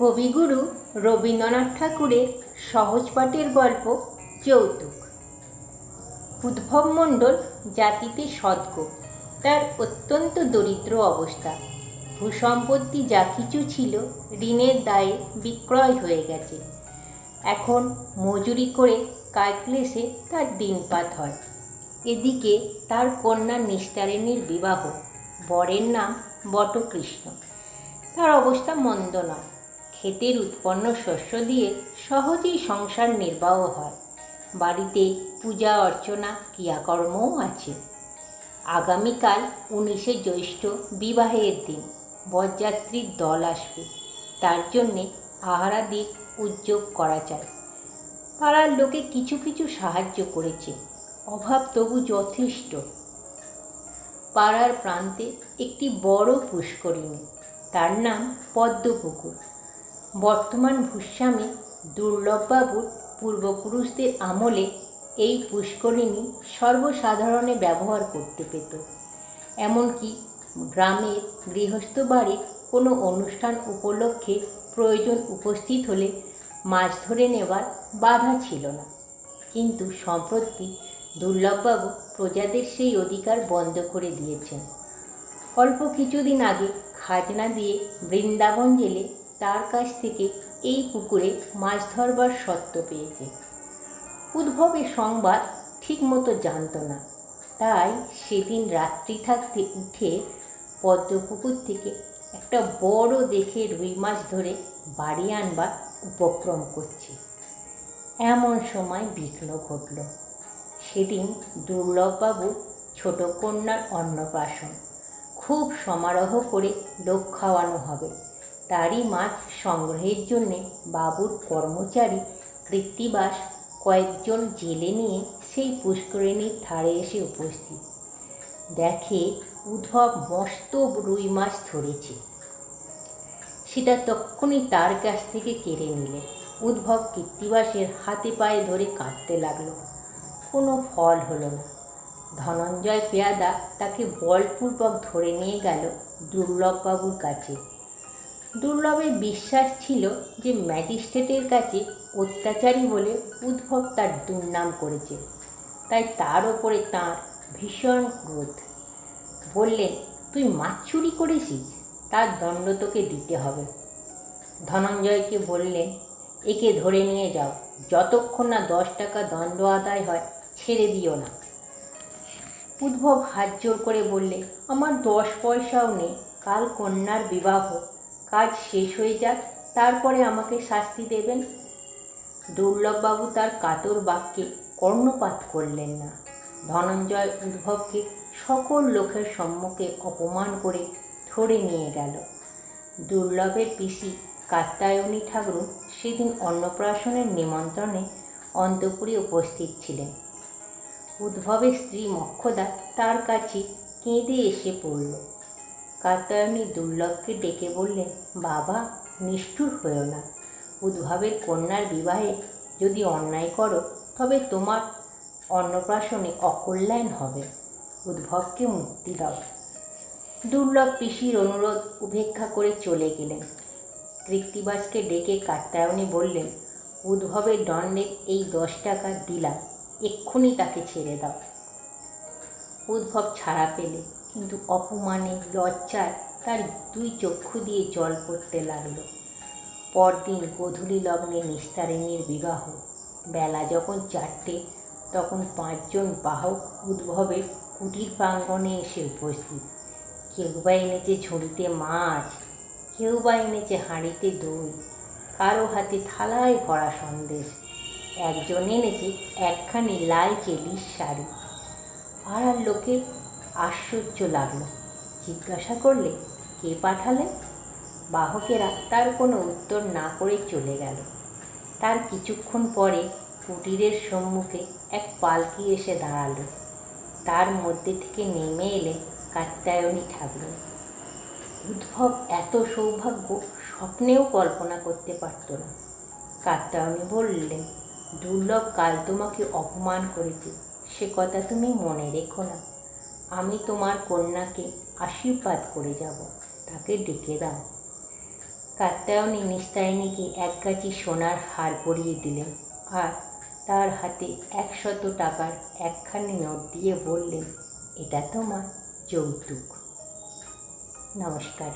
কবিগুরু রবীন্দ্রনাথ ঠাকুরের সহজ পাঠের গল্প যৌতুক। উদ্ভব মণ্ডল জাতিতে সদ্গ। তার অত্যন্ত দরিদ্র অবস্থা। ভূসম্পত্তি যা কিছু ছিল ঋণের দায়ে বিক্রয় হয়ে গেছে। এখন মজুরি করে কায়ক্লেশে তার দিনপাত হয়। এদিকে তার কন্যা নিস্তারিণীর বিবাহ। বরের নাম বটকৃষ্ণ। তার অবস্থা মন্দ নয়। ক্ষেতের উৎপন্ন শস্য দিয়ে সহজেই সংসার নির্বাহ হয়। বাড়িতে পূজা, অর্চনা, ক্রিয়াকর্মও আছে। আগামীকাল উনিশে জ্যৈষ্ঠ বিবাহের দিন, বরযাত্রীর দল আসবে। তার জন্যে আহারাদির উদ্যোগ করা চাই পাড়ার লোকে কিছু কিছু সাহায্য করেছে। অভাব তবু যথেষ্ট। পাড়ার প্রান্তে একটি বড় পুষ্করিণী, তার নাম পদ্মপুকুর। বর্তমান ভূস্বামী দুর্লভবাবুর পূর্বপুরুষদের আমলে এই পুষ্করিণী সর্বসাধারণে ব্যবহার করতে পেত। এমনকি গ্রামের গৃহস্থ বাড়ির কোনো অনুষ্ঠান উপলক্ষে প্রয়োজন উপস্থিত হলে মাছ ধরে নেবার বাধা ছিল না। কিন্তু সম্প্রতি দুর্লভবাবু প্রজাদের সেই অধিকার বন্ধ করে দিয়েছেন। অল্প কিছুদিন আগে খাজনা দিয়ে বৃন্দাবন জেলে তার কাছ থেকে এই পুকুরে মাছ ধরবার সত্ত্ব পেয়েছে। উদ্ভবের সংবাদ ঠিকমতো জানত না। তাই সেদিন রাত্রি থাকতে উঠে পদ্মপুকুর থেকে একটা বড় দেখে রুই মাছ ধরে বাড়ি আনবার উপক্রম করছে। এমন সময় বিঘ্ন ঘটল। সেদিন দুর্লভবাবু ছোট কন্যার অন্নপ্রাশন খুব সমারোহ করে লোক খাওয়ানো হবে। তারই মাছ সংগ্রহের জন্যে বাবুর কর্মচারী কৃত্তিবাস কয়েকজন জেলে নিয়ে সেই পুষ্করিণীর ধারে এসে উপস্থিত। দেখে উদ্ভব মস্ত রুই মাছ ধরেছে। সেটা তক্ষুনি তার কাছ থেকে কেড়ে নিলে উদ্ভব কৃত্তিবাসের হাতে পায়ে ধরে কাঁদতে লাগল। কোনো ফল হলো না। ধনঞ্জয় পেয়াদা তাকে বলপূর্বক ধরে নিয়ে গেল দুর্লভবাবুর কাছে। দুর্লভের বিশ্বাস ছিল যে ম্যাজিস্ট্রেটের কাছে অত্যাচারী বলে উদ্ভব তার দুর্নাম করেছে। তাই তার ওপরে তাঁর ভীষণ ক্রোধ। বললেন, তুই মাছ চুরি করেছিস? তার দণ্ড তোকে দিতে হবে। ধনঞ্জয়কে বললেন, একে ধরে নিয়ে যাও। যতক্ষণ না দশ টাকা দণ্ড আদায় হয়, ছেড়ে দিও না। উদ্ভব হাত জোর করে বললে, আমার দশ পয়সাও নেই। কাল কন্যার বিবাহ। কাজ শেষ হয়ে যাক, তারপরে আমাকে শাস্তি দেবেন। দুর্লভবাবু তার কাতর বাক্যে কর্ণপাত করলেন না। ধনঞ্জয় উদ্ভবকে সকল লোকের সম্মুখে অপমান করে ধরে নিয়ে গেল। দুর্লভের পিসি কাত্যায়নী ঠাকুর সেদিন অন্নপ্রাশনের নিমন্ত্রণে অন্তপুরে উপস্থিত ছিলেন। উদ্ভবের স্ত্রী মক্ষদা তার কাছে কেঁদে এসে পড়ল। কাত্যায়নী দুর্লভকে ডেকে বললেন বাবা, নিষ্ঠুর হয়েও না। উদ্ভবের কন্যার বিবাহে যদি অন্যায় করো, তবে তোমার অন্নপ্রাশনে অকল্যাণ হবে। উদ্ভবকে মুক্তি দাও। দুর্লভ পিসির অনুরোধ উপেক্ষা করে চলে গেলেন। কৃত্তিবাসকে ডেকে কাত্যায়নী বললেন, উদ্ভবের দণ্ডে এই দশ টাকা দিলাম। এক্ষুনি তাকে ছেড়ে দাও। উদ্ভব ছাড়া পেলে। কিন্তু অপমানে লজ্জায় তার দুই চক্ষু দিয়ে জল পড়তে লাগল। পরদিন গধূলি লগ্নে নিস্তারিণীর বিবাহ। বেলা যখন চারটে, তখন পাঁচজন বাহক উদ্ভবের কুটির প্রাঙ্গণে এসে উপস্থিত। কেউ বা এনেছে ঝুড়িতে মাছ, কেউ বা এনেছে হাঁড়িতে দই, কারও হাতে থালায় ভরা সন্দেশ, একজন এনেছে একখানি লাল চেলির শাড়ি। পাড়ার লোকে আশ্চর্য লাগল। জিজ্ঞাসা করলে, কে পাঠালে? বাহকেরা তার কোনো উত্তর না করে চলে গেল। তার কিছুক্ষণ পরে কুটিরের সম্মুখে এক পালকি এসে দাঁড়াল। তার মধ্যে থেকে নেমে এলে কাত্যায়নী ঠাকুর। উদ্ভব এত সৌভাগ্য স্বপ্নেও কল্পনা করতে পারত না। কাত্যায়নী বললেন, দুর্লভ কাল তোমাকে অপমান করেছে। সে কথা তুমি মনে রেখো না। আমি তোমার কন্যাকে আশীর্বাদ করে যাব, তাকে ডেকে দাও। কাত্তায়নী নিস্তায়নীকে এক গাছি সোনার হার পরিয়ে দিলেন আর তার হাতে একশত টাকার একখানি নোট দিয়ে বললেন, এটা তোমার যৌতুক। নমস্কার।